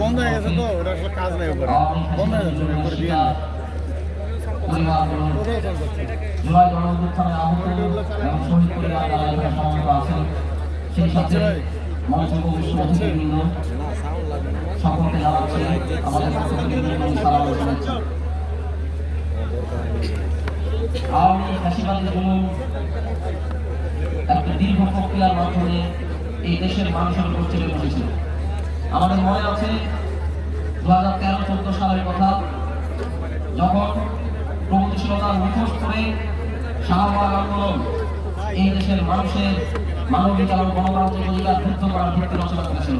বন্ধ হয়ে গেছে তো ওটা আসলে কাজ নেই উপরে বন্ধ হয়ে যাচ্ছে উপরে দিয়ে সকলকে জানাচ্ছি আমাদের আওয়ামী ফ্যাসিবাদী জুলুম একটা দীর্ঘ প্রক্রিয়ার মাধ্যমে এই দেশের মানুষের উপর চেপে বসেছিল আমাদের মনে আছে দু হাজার তেরো, চোদ্দ সালের কথা, যখন প্রগতিশীলতার মুখোশ করে শাহবাগ আন্দোলন এই দেশের মানুষের মানবিক এবং গণতান্ত্রিক অধিকার যুদ্ধ করার ভিত্তি রচনা করেছিল।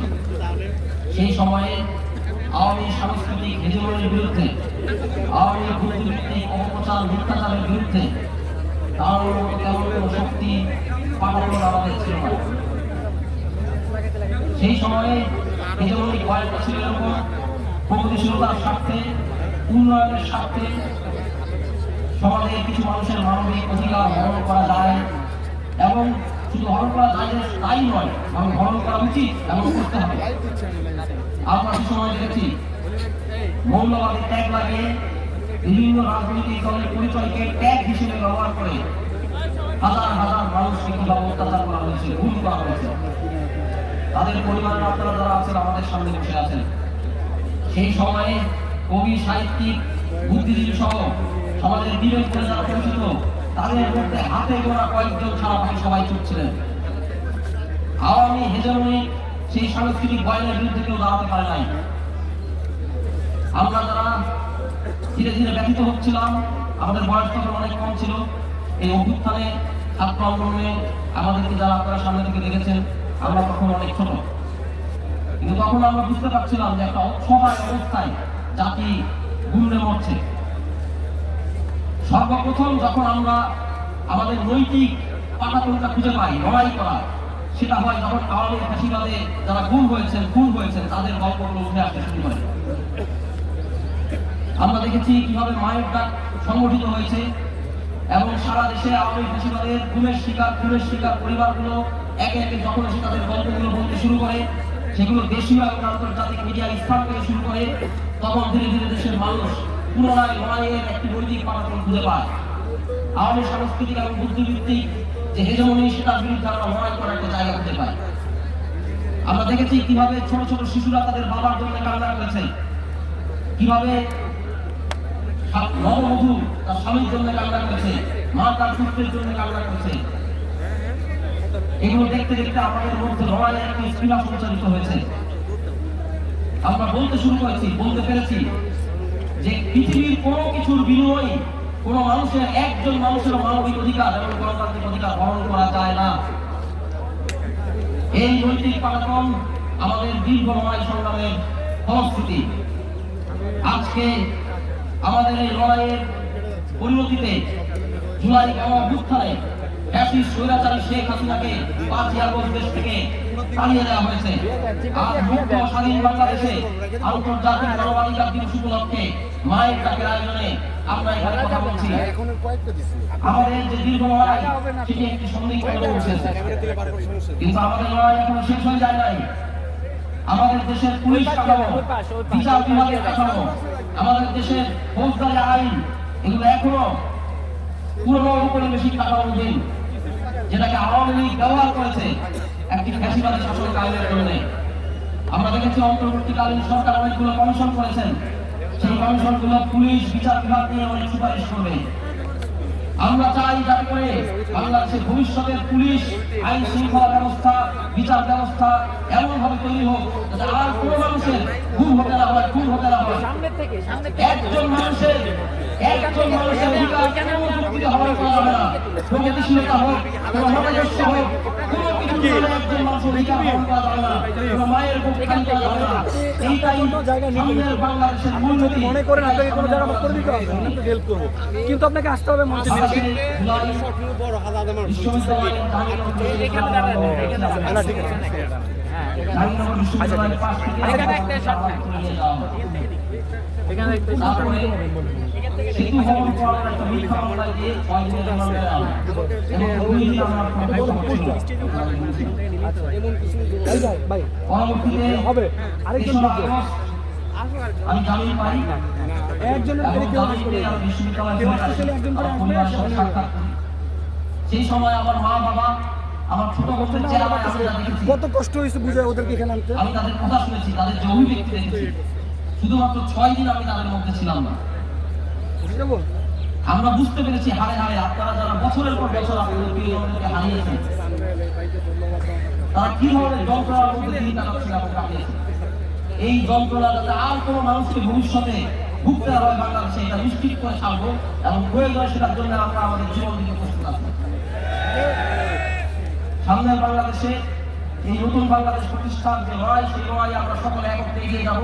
সেই সময়ে আওয়ামী সাংস্কৃতিক হেজমনির বিরুদ্ধে, আওয়ামী বুদ্ধিভিত্তিক অপপ্রচার, মিথ্যাচারের বিরুদ্ধে তার তেমন শক্তি পাঠানোর আমাদের ছিল সেই সময়ে হেজমনিক কয়েকটা ছিল প্রগতিশীলতার স্বার্থে, উন্নয়নের স্বার্থে সমাজের কিছু মানুষের মানবিক অধিকার হরণ করা যায়। এবং শুধু হরণ করা যায় যে তাই নয়, বরং হরণ করা উচিত এবং করতে হবে। আমরা সময় দেখেছি, মৌলবাদী ট্যাগ লাগিয়ে বিভিন্ন রাজনৈতিক দলের পরিচয়কে ট্যাগ হিসেবে ব্যবহার করে হাজার হাজার মানুষকে কীভাবে অত্যাচার করা হয়েছে ভুল করা হয়েছে। তাদের পরিবারের আপনারা যারা আছেন, আমাদের সামনে বসে আছেন। সেই সময়ে কবি, সাহিত্যিক, বুদ্ধিজীবী সহ সমাজের বিবেক করে যারা পরিচিত, তাদের মধ্যে হাতে গোনা কয়েকজন ছাড়া বাকি সবাই চুপ ছিলেন। আওয়ামী হেজমনি সেই সাংস্কৃতিক বয়নের বিরুদ্ধে কেউ দাঁড়াতে পারে নাই। আমরা যারা ধীরে ধীরে ব্যথিত হচ্ছিলাম, আমাদের বয়স তখন অনেক কম ছিল, এই অভ্যুত্থানে ছাত্র আন্দোলনে আমাদেরকে যারা আপনারা সামনে থেকে দেখেছেন আমরা তখন অনেক ছোট। কিন্তু তখন আমরা বুঝতে পারছিলাম যে একটা অসহায় অবস্থায় জাতি গুন্ডে মরছে। সর্বপ্রথম যখন আমরা আমাদের নৈতিক পাঠাতনটা খুঁজে পাই, লড়াই করা, সেটা হয় যখন আওয়ামী ফাঁসিবাদে যারা খুন হয়েছেন খুন হয়েছেন, তাদের গল্পগুলো উঠে আসতে শুরু করে। আমরা দেখেছি কীভাবে মায়ের ডাক সংগঠিত হয়েছে এবং সারা দেশে আওয়ামী ফাঁসিবাদের খুনের শিকার খুনের শিকার পরিবারগুলো একে একে যখন এসে তাদের গল্পগুলো বলতে শুরু করে, সেগুলো দেশীয় এবং আন্তর্জাতিক মিডিয়ার স্থান থেকে শুরু করে, তখন ধীরে ধীরে দেশের মানুষ পুনরায় লড়াইয়ের একটি নৈতিক পাঠাতন খুঁজে পায়। আওয়ামী সাংস্কৃতিক এবং বুদ্ধিভিত্তিক যে হেজমনি, সেটার বিরুদ্ধে আমরা লড়াই করার একটা জায়গা খুঁজে পাই। আমরা দেখেছি কীভাবে ছোট ছোট শিশুরা তাদের বাবার জন্য কান্না করেছে। কীভাবে নববধূ তার স্বামীর জন্য কান্না করেছে, মা তার পুত্রের জন্য কান্না করেছে। এগুলো দেখতে দেখতে আমাদের মধ্যে লড়াইয়ের একটা স্পৃহা সঞ্চারিত হয়েছে। আমরা বলতে শুরু করেছি, বলতে পেরেছি যে পৃথিবীর কোনো কিছুর বিনিময়ে কোনো মানুষের, একজন মানুষের মানবিক অধিকার এবং গণতান্ত্রিক অধিকার হরণ করা যায় না। এই নৈতিক পাঠাতন আমাদের দীর্ঘ লড়াই সংগ্রামের ফলশ্রুতি। আজকে আমাদের এই লড়াইয়ের পরিণতিতে জুলাই গণঅভ্যুত্থানে ফ্যাসিস্ট স্বৈরাচারী শেখ হাসিনাকে পাঁচই আগস্ট দেশ থেকে তাড়িয়ে দেওয়া হয়েছে। আর মুক্ত স্বাধীন বাংলাদেশে আন্তর্জাতিক মানবাধিকার দিবস উপলক্ষে মায়ের ডাকের আয়োজনে আমরা এখানে কথা বলছি। আমাদের যে দীর্ঘ লড়াই, সেটি একটি সন্দিগ্ধ কিন্তু আমাদের লড়াই এখনও শেষ হয়ে যায় নাই। আমাদের দেশের পুলিশ কাঠামো, বিচার বিভাগের কাঠামো, আমাদের দেশের ফৌজদারি আইন, এগুলো এখনও পুরনো ঔপনিবেশিক কাঠামোধীন যেটাকে আওয়ামী লীগ ব্যবহার করেছে একটি ফ্যাসিবাদী শাসন কায়েমের জন্য আমরা দেখেছি অন্তর্বর্তীকালীন সরকার অনেকগুলো কমিশন করেছেন। সেই কমিশনগুলো পুলিশ বিচার বিভাগ নিয়ে অনেক সুপারিশ করবে। আমরা চাই যাতে করে বাংলাদেশের ভবিষ্যতের পুলিশ আইন শৃঙ্খলা ব্যবস্থা বিচার ব্যবস্থা এমন ভাবে তৈরি হোক আর কোনো মানুষের খুন হতে না হয় খুন হতে না হয়। একজন মানুষের না প্রগতিশীলতা হোক মতাদর্শ হোক কোনো কিছু একজন মানুষের অধিকার হরণ করা যাবে না কোনো মায়ের বুক খালি করা যাবে না। এইটাই সামনের বাংলাদেশের মূল নীতি। মনে করেন আপনাকে কোনো জায়গা করে দিতে হবে আমি একটু হেল্প করব। কিন্তু আপনাকে আসতে হবে মঞ্চে জুলাই বিশ্ববিদ্যালয়ের ঠিক আছে। হবে আরেকজন আমি জামিন পাই একজনের কেউ বিশ্ববিদ্যালয়ে একজন করি। সেই সময় আমার মা বাবা আমার ছোট বোনের চেহারা দেখেছি। কত কষ্ট হয়েছে বুঝায় ওদেরকে এখানে আনতে। আমি তাদের কথা শুনেছি তাদের যে অভিব্যক্তি দেখেছি। শুধুমাত্র ছয় দিন আমি তাদের মধ্যে ছিলাম না। আমরা বুঝতে পেরেছি হারে হারে আপনারা যারা বছরের পর বছর আপনাদের প্রিয়জনদেরকে হারিয়েছেন তারা কি ধরনের যন্ত্রণার মধ্যে দিন কাটাচ্ছেন এই যন্ত্রণা যাতে আর কোনো মানুষকে ভবিষ্যতে ভুগতে না হয় বাংলাদেশে এটা নিশ্চিত করে ছাড়বো এবং প্রয়োজন সেটার জন্য আমরা আমাদের জীবন দিতে প্রস্তুত আছি। সামনের বাংলাদেশে এই নতুন বাংলাদেশ প্রতিষ্ঠান যে লড়াই, সেই লড়াই আমরা সকলে একত্রে এগিয়ে যাব।